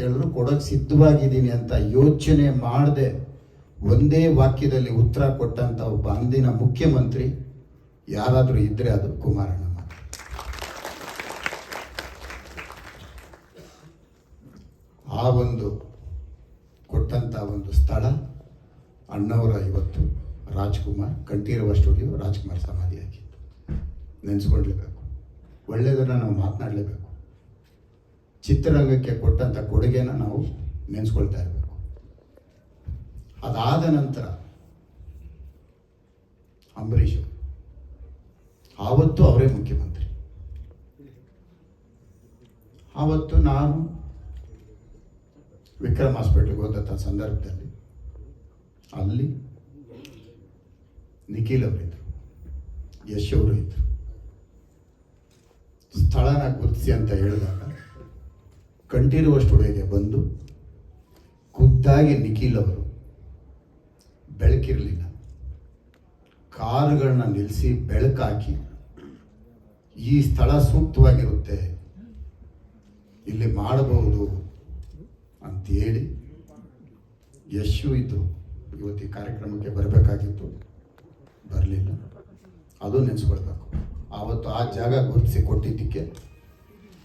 ಹೇಳಿದ್ರು ಕೊಡೋಕೆ ಸಿದ್ಧವಾಗಿದ್ದೀನಿ ಅಂತ ಯೋಚನೆ ಮಾಡದೆ ಒಂದೇ ವಾಕ್ಯದಲ್ಲಿ ಉತ್ತರ ಕೊಟ್ಟಂತ ಒಬ್ಬ ಅಂದಿನ ಮುಖ್ಯಮಂತ್ರಿ, ಯಾರಾದರೂ ಇದ್ದರೆ ಅದು ಕುಮಾರಣ್ಣ ಆ ಒಂದು ಕೊಟ್ಟಂತ ಒಂದು ಸ್ಥಳ, ಅಣ್ಣವರ ಇವತ್ತು ರಾಜ್ಕುಮಾರ್, ಕಂಠೀರವ ಸ್ಟುಡಿಯೋ ರಾಜ್ಕುಮಾರ್ ಸಮಾಧಿಯಾಗಿತ್ತು. ನೆನೆಸ್ಕೊಳ್ಲೇಬೇಕು ಒಳ್ಳೆಯದನ್ನು ನಾವು ಮಾತನಾಡಲೇಬೇಕು. ಚಿತ್ರರಂಗಕ್ಕೆ ಕೊಟ್ಟಂಥ ಕೊಡುಗೆನ ನಾವು ನೆನೆಸ್ಕೊಳ್ತಾ ಇರಬೇಕು. ಅದಾದ ನಂತರ ಅಂಬರೀಷ್. ಆವತ್ತು ಅವರೇ ಮುಖ್ಯಮಂತ್ರಿ. ಆವತ್ತು ನಾನು ವಿಕ್ರಮ್ ಹಾಸ್ಪಿಟ್ಲಿಗೆ ಹೋದಂಥ ಸಂದರ್ಭದಲ್ಲಿ ಅಲ್ಲಿ ನಿಖಿಲ್ ಅವರಿದ್ದರು ಯಶ್ ಅವರು ಇದ್ದರು ಸ್ಥಳನ ಗುರುತಿಸಿ ಅಂತ ಹೇಳಿದಾಗ ಕಂಠೀರುವ ಸ್ಟುಡಿಯೋಗೆ ಬಂದು ಖುದ್ದಾಗಿ ನಿಖಿಲ್ ಅವರು ಬೆಳಕಿರಲಿಲ್ಲ. ಕಾರುಗಳನ್ನ ನಿಲ್ಲಿಸಿ ಬೆಳಕಾಕಿ. ಈ ಸ್ಥಳ ಸೂಕ್ತವಾಗಿರುತ್ತೆ. ಇಲ್ಲಿ ಮಾಡಬಹುದು ಅಂತೇಳಿ ಯಶು ಇತ್ತು ಇವತ್ತು ಈ ಕಾರ್ಯಕ್ರಮಕ್ಕೆ ಬರಬೇಕಾಗಿತ್ತು. ಬರಲಿಲ್ಲ. ಅದು ನೆನೆಸ್ಕೊಳ್ಬೇಕು. ಆವತ್ತು ಆ ಜಾಗ ಗುರುತಿಸಿ ಕೊಟ್ಟಿದ್ದಕ್ಕೆ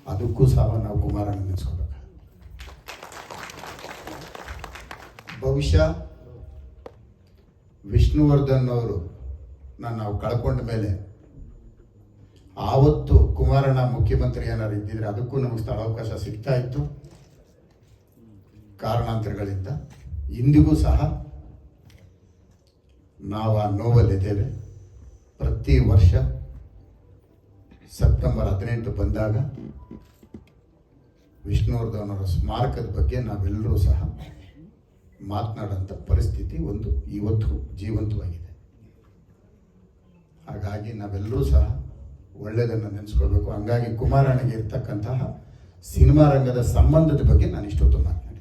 ಅದಕ್ಕೂ ಸಹ ನಾವು ಕುಮಾರನ ನೆನೆಸ್ಕೋಬೇಕು ಬಹುಶಃ ವಿಷ್ಣುವರ್ಧನ್ ಅವರು ನಾವು ಕಳ್ಕೊಂಡ ಮೇಲೆ ಆವತ್ತು ಕುಮಾರಣ್ಣ ಮುಖ್ಯಮಂತ್ರಿ ಏನಾರು ಇದ್ದಿದ್ರೆ ಅದಕ್ಕೂ ನಮಗೆ ಸ್ಥಳಾವಕಾಶ ಸಿಗ್ತಾ ಇತ್ತು. ಕಾರಣಾಂತರಗಳಿಂದ. ಇಂದಿಗೂ ಸಹ ನಾವು ಆ ನೋವಲ್ಲಿದ್ದೇವೆ. ಪ್ರತಿ ವರ್ಷ ಸೆಪ್ಟೆಂಬರ್ ಹದಿನೆಂಟು ಬಂದಾಗ ವಿಷ್ಣುವರ್ಧನವರ ಸ್ಮಾರಕದ ಬಗ್ಗೆ ನಾವೆಲ್ಲರೂ ಸಹ ಮಾತನಾಡೋಂಥ ಪರಿಸ್ಥಿತಿ ಒಂದು ಇವತ್ತು ಜೀವಂತವಾಗಿದೆ. ಹಾಗಾಗಿ ನಾವೆಲ್ಲರೂ ಸಹ ಒಳ್ಳೆಯದನ್ನು ನೆನೆಸ್ಕೊಳ್ಬೇಕು. ಹಂಗಾಗಿ ಕುಮಾರಣ್ಣಗೆ ಇರ್ತಕ್ಕಂತಹ ಸಿನಿಮಾ ರಂಗದ ಸಂಬಂಧದ ಬಗ್ಗೆ ನಾನು ಇಷ್ಟೊತ್ತು ಮಾತನಾಡಿದೆ